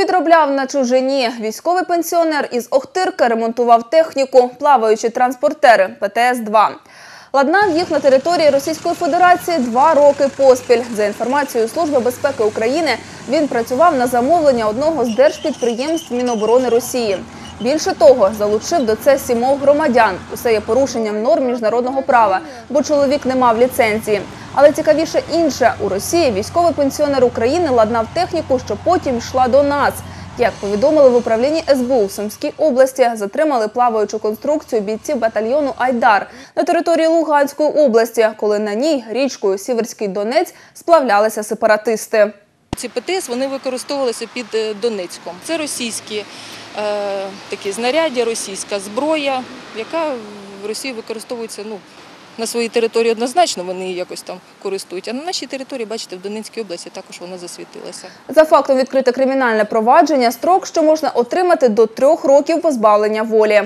Підробляв на чужині. Військовий пенсіонер із Охтирки ремонтував техніку, плаваючі транспортери ПТС-2. Ладнав їх на території Російської Федерації два роки поспіль. За інформацією Служби безпеки України, він працював на замовлення одного з держпідприємств Міноборони Росії. Більше того, залучив до це сімох громадян. Усе є порушенням норм міжнародного права, бо чоловік не мав ліцензії. Але цікавіше інше у Росії військовий пенсіонер України ладнав техніку, що потім йшла до нас. Як повідомили в управлінні СБУ в Сумській області, затримали плаваючу конструкцію бійців батальйону Айдар на території Луганської області, коли на ній річкою Сіверський Донець сплавлялися сепаратисти. Ці ПТС вони використовувалися під е, Донецьком. Це російські е, такі знаряддя, російська зброя, яка в Росії використовується ну, на своїй території однозначно, вони її якось там користують. А на нашій території, бачите, в Донецькій області також вона засвітилася. За фактом відкрите кримінальне провадження, строк, що можна отримати до трьох років позбавлення волі.